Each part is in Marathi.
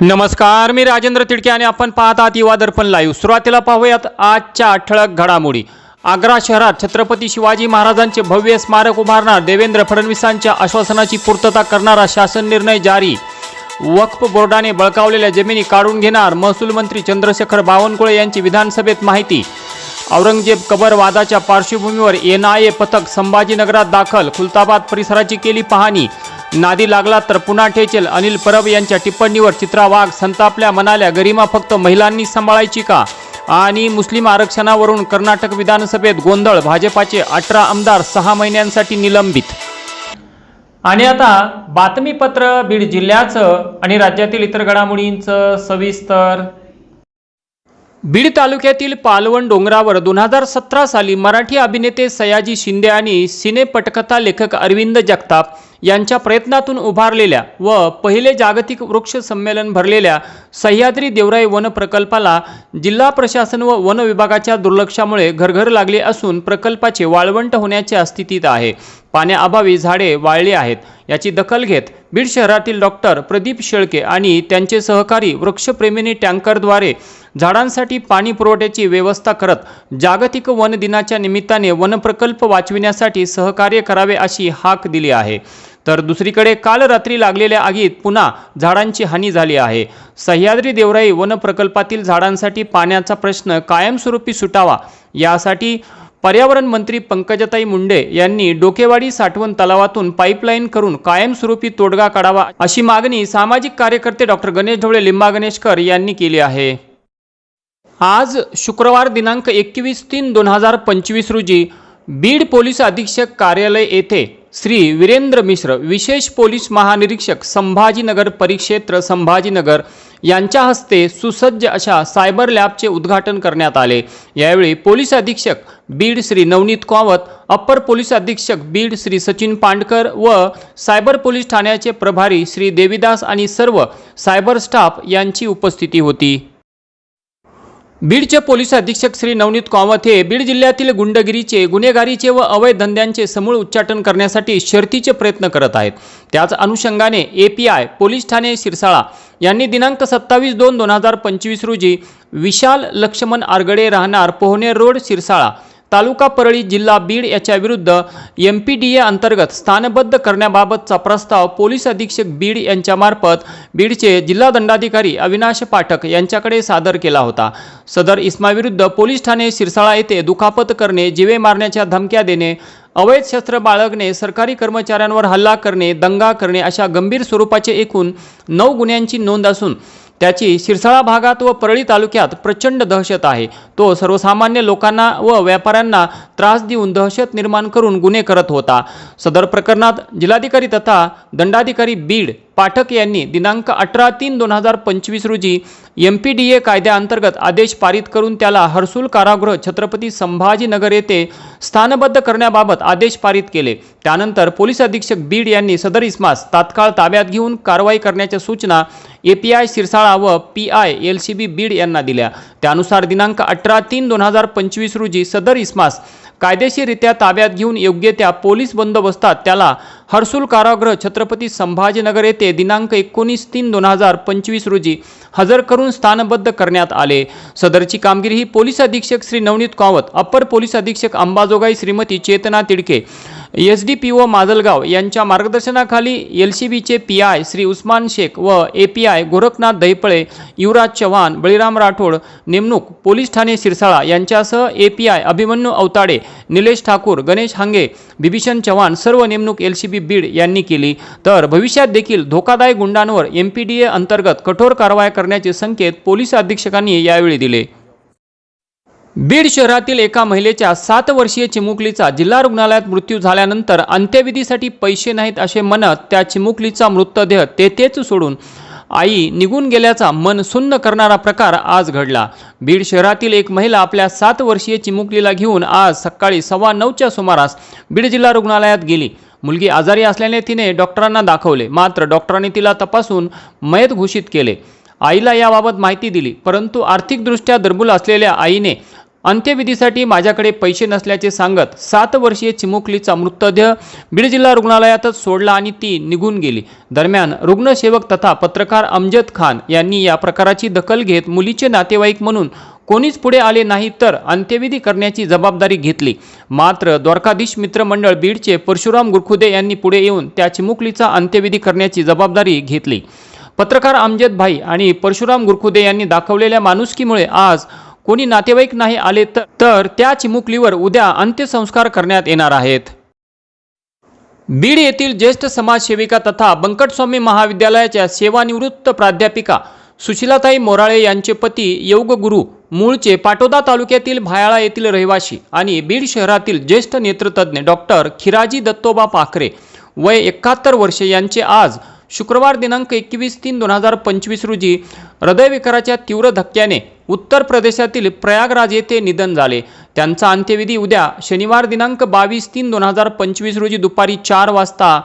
नमस्कार मी राजेंद्र तिडके आणि आपण पाहत आहात युवा दर्पण लाईव्ह सुरुवातीला पाहूयात आजच्या ठळक घडामोडी. आग्रा शहरात छत्रपती शिवाजी महाराजांचे भव्य स्मारक उभारणार देवेंद्र फडणवीसांच्या आश्वासनाची पूर्तता करणारा शासन निर्णय जारी. वक्फ बोर्डाने बळकावलेल्या जमिनी काढून घेणार महसूल मंत्री चंद्रशेखर बावनकुळे यांची विधानसभेत माहिती. औरंगजेब कबर वादाच्या पार्श्वभूमीवर एन आय ए पथक संभाजीनगरात दाखल खुलताबाद परिसराची केली पाहणी. नादी लागला तर पुन्हा ठेचेल. अनिल परब यांच्या टिप्पणीवर चित्रा वाघ संतापल्या म्हणाल्या गरिमा फक्त महिलांनी सांभाळायची का? आणि मुस्लिम आरक्षणावरून कर्नाटक विधानसभेत गोंधळ भाजपाचे अठरा आमदार सहा महिन्यांसाठी निलंबित. आणि आता बातमीपत्र बीड जिल्ह्याचं आणि राज्यातील इतर घडामोडींचं सविस्तर बीड तालुक्यातील पालवण डोंगरावर दोन हजार सतरा साली मराठी अभिनेते सयाजी शिंदे आणि सिने पटकथा लेखक अरविंद जगताप यांच्या प्रयत्नातून उभारलेल्या व पहिले जागतिक वृक्ष संमेलन भरलेल्या सह्याद्री देवराई वन प्रकल्पाला जिल्हा प्रशासन व वन विभागाच्या दुर्लक्षामुळे घरघर लागले असून प्रकल्पाचे वाळवंट होण्याच्या स्थितीत आहे. पाण्याअभावी झाडे वाळली आहेत. याची दखल घेत बीड शहरातील डॉक्टर प्रदीप शेळके आणि त्यांचे सहकारी वृक्षप्रेमींनी टँकरद्वारे झाडांसाठी पाणी पुरवठ्याची व्यवस्था करत जागतिक वन दिनाच्या निमित्ताने वन प्रकल्प वाचविण्यासाठी सहकार्य करावे अशी हाक दिली आहे. तर दुसरीकडे काल रात्री लागलेल्या आगीत पुन्हा झाडांची हानी झाली आहे. सह्याद्री देवराई वन प्रकल्पातील झाडांसाठी पाण्याचा प्रश्न कायमस्वरूपी सुटावा यासाठी पर्यावरण मंत्री पंकजताई मुंडे यांनी डोकेवाडी साठवण तलावातून पाईपलाईन करून कायमस्वरूपी तोडगा काढावा अशी मागणी सामाजिक कार्यकर्ते डॉक्टर गणेश ढवळे लिंबा गणेशकर यांनी केली आहे. आज शुक्रवार दिनांक एकवीस तीन दोन हजार पंचवीस रोजी बीड पोलीस अधीक्षक कार्यालय येथे श्री वीरेंद्र मिश्र विशेष पोलीस महानिरीक्षक संभाजीनगर परिक्षेत्र संभाजीनगर यांच्या हस्ते सुसज्ज अशा सायबर लॅबचे उद्घाटन करण्यात आले. यावेळी पोलीस अधीक्षक बीड श्री नवनीत कावत अप्पर पोलीस अधीक्षक बीड श्री सचिन पांडकर व सायबर पोलीस ठाण्याचे प्रभारी श्री देविदास आणि सर्व सायबर स्टाफ यांची उपस्थिती होती. बीडचे पोलीस अधीक्षक श्री नवनीत कामत हे बीड जिल्ह्यातील गुंडगिरीचे गुन्हेगारीचे व अवैध धंद्यांचे समूळ उच्चाटन करण्यासाठी शर्थीचे प्रयत्न करत आहेत. त्याच अनुषंगाने ए पी आय पोलीस ठाणे शिरसाळा यांनी दिनांक सत्तावीस दोन दोन हजार पंचवीस रोजी विशाल लक्ष्मण आरगडे राहणार पोहणे रोड शिरसाळा तालुका परळी जिल्हा बीड याच्या विरुद्ध एम पी डी ए अंतर्गत स्थानबद्ध करण्याबाबतचा प्रस्ताव पोलीस अधीक्षक बीड यांच्यामार्फत बीडचे जिल्हा दंडाधिकारी अविनाश पाठक यांच्याकडे सादर केला होता. सदर इस्माविरुद्ध पोलीस ठाणे शिरसाळा येथे दुखापत करणे जिवे मारण्याच्या धमक्या देणे अवैध शस्त्र बाळगणे सरकारी कर्मचाऱ्यांवर हल्ला करणे दंगा करणे अशा गंभीर स्वरूपाचे एकूण नऊ गुन्ह्यांची नोंद असून त्याची शिरसाळा भागात व परळी तालुक्यात प्रचंड दहशत आहे. तो सर्वसामान्य लोकांना व व्यापाऱ्यांना त्रास देऊन दहशत निर्माण करून गुन्हे करत होता. सदर प्रकरणात जिल्हाधिकारी तथा दंडाधिकारी बीड पाठक यांनी दिनांक अठरा तीन दोन हजार पंचवीस रोजी एम पी डी ए कायद्याअंतर्गत आदेश पारित करून त्याला हर्सूल कारागृह छत्रपती संभाजीनगर येथे स्थानबद्ध करण्याबाबत आदेश पारित केले. त्यानंतर पोलीस अधीक्षक बीड यांनी सदर इस्मास तात्काळ ताब्यात घेऊन कारवाई करण्याच्या सूचना ए पी आय सिरसाळा व P I L C B Beed यांना दिल्या. त्यानुसार दिनांक अठरा तीन दोन हजार पंचवीस रोजी सदर इस्मास कायदेशीररित्या ताब्यात घेऊन योग्य त्या पोलीस बंदोबस्तात त्याला हर्सुल कारागृह छत्रपती संभाजीनगर येथे दिनांक एकोणीस तीन दोन हजार पंचवीस रोजी हजर करून स्थानबद्ध करण्यात आले. सदरची कामगिरी ही पोलीस अधीक्षक श्री नवनीत कावत अप्पर पोलीस अधीक्षक Ambajogai Shrimati Chetna Tidke S D P O Majalgaon यांच्या मार्गदर्शनाखाली एल सी बीचे पी आय श्री उस्मान शेख व A P I Gorakhnath Dahiphale Yuvraj Chavan Baliram Rathod नेमणूक पोलीस ठाणे सिरसाळा यांच्यासह A P I Abhimanyu Avtade Nilesh Thakur Ganesh Hange Bibhishan Chavan सर्व नेमणूक एल सी बी बीड यांनी केली. तर भविष्यात देखील धोकादायक गुंडांवर एम पी डी ए अंतर्गत कठोर कारवाया करण्याचे संकेत पोलीस अधीक्षकांनी यावेळी दिले. बीड शहरातील एका महिलेच्या सात वर्षीय चिमुकलीचा जिल्हा रुग्णालयात मृत्यू झाल्यानंतर अंत्यविधीसाठी पैसे नाहीत असे म्हणत त्या चिमुकलीचा मृतदेह तेथेच सोडून आई निघून गेल्याचा मन सुन्न करणारा प्रकार आज घडला. बीड शहरातील एक महिला आपल्या सात वर्षीय चिमुकलीला घेऊन आज सकाळी सव्वा नऊच्या सुमारास बीड जिल्हा रुग्णालयात गेली. मुलगी आजारी असल्याने तिने डॉक्टरांना दाखवले मात्र डॉक्टरांनी तिला तपासून मयत घोषित केले. आईला याबाबत माहिती दिली परंतु आर्थिकदृष्ट्या दुर्बल असलेल्या आईने अंत्यविधीसाठी माझ्याकडे पैसे नसल्याचे सांगत सात वर्षीय चिमुकलीचा मृतदेह बीड जिल्हा रुग्णालयातच सोडला आणि ती निघून गेली. दरम्यान रुग्णसेवक तथा पत्रकार अमजद खान यांनी या प्रकाराची दखल घेत मुलीचे नातेवाईक म्हणून कोणीच पुढे आले नाही तर अंत्यविधी करण्याची जबाबदारी घेतली. मात्र द्वारकाधीश मित्रमंडळ बीडचे परशुराम गुरखुदे यांनी पुढे येऊन त्या चिमुकलीचा अंत्यविधी करण्याची जबाबदारी घेतली. पत्रकार अमजद भाई आणि परशुराम गुरखुदे यांनी दाखवलेल्या माणुसकीमुळे आज कोणी नातेवाईक नाही आले तर त्या चिमुकलीवर उद्या अंत्यसंस्कार करण्यात येणार आहेत. बीड येथील ज्येष्ठ समाजसेविका तथा बंकटस्वामी महाविद्यालयाच्या सेवानिवृत्त प्राध्यापिका सुशीलाताई मोराळे यांचे पती योगगुरू मूळचे पाटोदा तालुक्यातील भायाळा येथील रहिवासी आणि बीड शहरातील ज्येष्ठ नेत्रतज्ञ डॉक्टर खिराजी दत्तोबा पाखरे वय एकाहत्तर वर्षे यांचे आज शुक्रवार दिनांक एकवीस तीन दोन हजार पंचवीस रोजी हृदयविकाराच्या तीव्र धक्क्याने उत्तर प्रदेशातील प्रयागराज येथे निधन झाले. त्यांचा अंत्यविधी उद्या शनिवार दिनांक बावीस तीन दोन हजार पंचवीस रोजी दुपारी चार वाजता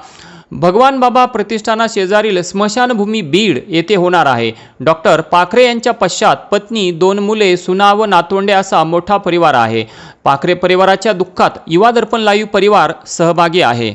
भगवान बाबा प्रतिष्ठाना शेजारील स्मशानभूमी बीड येथे होणार आहे. डॉक्टर पाखरे यांच्या पश्चात पत्नी दोन मुले सुना व नातवंडे असा मोठा परिवार आहे. पाखरे परिवाराच्या दुःखात युवा दर्पण लाईव्ह परिवार सहभागी आहे.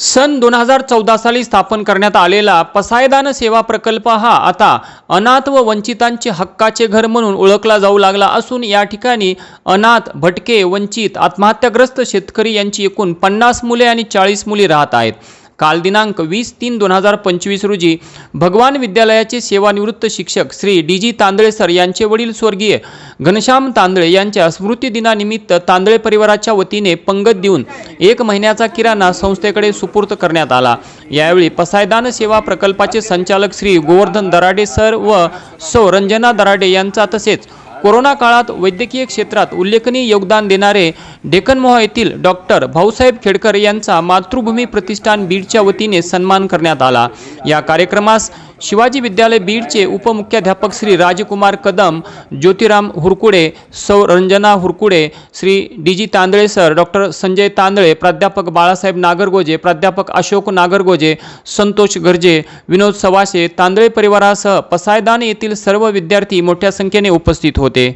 सन दोन हजार चौदा साली स्थापन करण्यात आलेला पसायदान सेवा प्रकल्प हा आता अनाथ व वंचितांचे हक्काचे घर म्हणून ओळखला जाऊ लागला असून या ठिकाणी अनाथ भटके वंचित आत्महत्याग्रस्त शेतकरी यांची एकूण पन्नास मुले आणि चाळीस मुली राहत आहेत. काल दिनांक वीस तीन दोन हजार पंचवीस रोजी भगवान विद्यालयाचे सेवानिवृत्त शिक्षक Shri D G Tandale sir यांचे वडील स्वर्गीय घनश्याम तांदळे यांच्या स्मृतिदिनानिमित्त तांदळे परिवाराच्या वतीने पंगत देऊन एक महिन्याचा किराणा संस्थेकडे सुपूर्द करण्यात आला. यावेळी पसायदान सेवा प्रकल्पाचे संचालक श्री गोवर्धन दराडे सर व सौ रंजना दराडे यांचा तसेच कोरोना काळात वैद्यकीय क्षेत्रात उल्लेखनीय योगदान देणारे डेक्कनमोहा येथील डॉक्टर भाऊसाहेब खेडकर यांचा मातृभूमी प्रतिष्ठान बीडच्या वतीने सन्मान करण्यात आला. या कार्यक्रमास शिवाजी विद्यालय बीडचे उपमुख्याध्यापक श्री राजकुमार कदम ज्योतिराम हुरकुडे सौ Ranjana Hurkude Shri D G Tandale sir doctor Sanjay Tandale प्राध्यापक बाळासाहेब नागरगोजे प्राध्यापक अशोक नागरगोजे संतोष गर्जे विनोद सवाशे तांदळे परिवारासह पसायदान येथील सर्व विद्यार्थी मोठ्या संख्येने उपस्थित होते.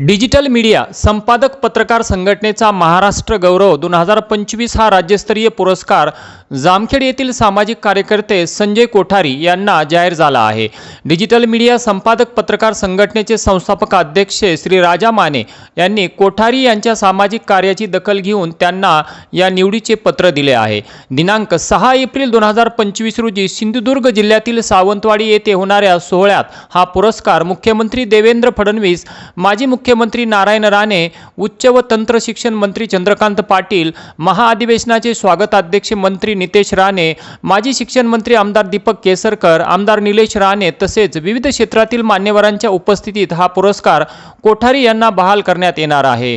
डिजिटल मीडिया संपादक पत्रकार संघटनेचा महाराष्ट्र गौरव दोन हजार पंचवीस हा राज्यस्तरीय पुरस्कार जामखेड येथील सामाजिक कार्यकर्ते संजय कोठारी यांना जाहीर झाला आहे. डिजिटल मीडिया संपादक पत्रकार संघटनेचे संस्थापक अध्यक्ष श्री राजा माने यांनी कोठारी यांच्या सामाजिक कार्याची दखल घेऊन त्यांना या निवडीचे पत्र दिले आहे. दिनांक सहा एप्रिल दोन हजार पंचवीस रोजी सिंधुदुर्ग जिल्ह्यातील सावंतवाडी येथे होणाऱ्या सोहळ्यात हा पुरस्कार मुख्यमंत्री देवेंद्र फडणवीस माजी मुख्य मुख्यमंत्री नारायण राणे उच्च व तंत्र शिक्षण मंत्री चंद्रकांत पाटील महाअधिवेशनाचे स्वागताध्यक्ष मंत्री नितेश राणे माजी शिक्षण मंत्री आमदार दीपक केसरकर आमदार निलेश राणे तसेच विविध क्षेत्रातील मान्यवरांच्या उपस्थितीत हा पुरस्कार कोठारी यांना बहाल करण्यात येणार आहे.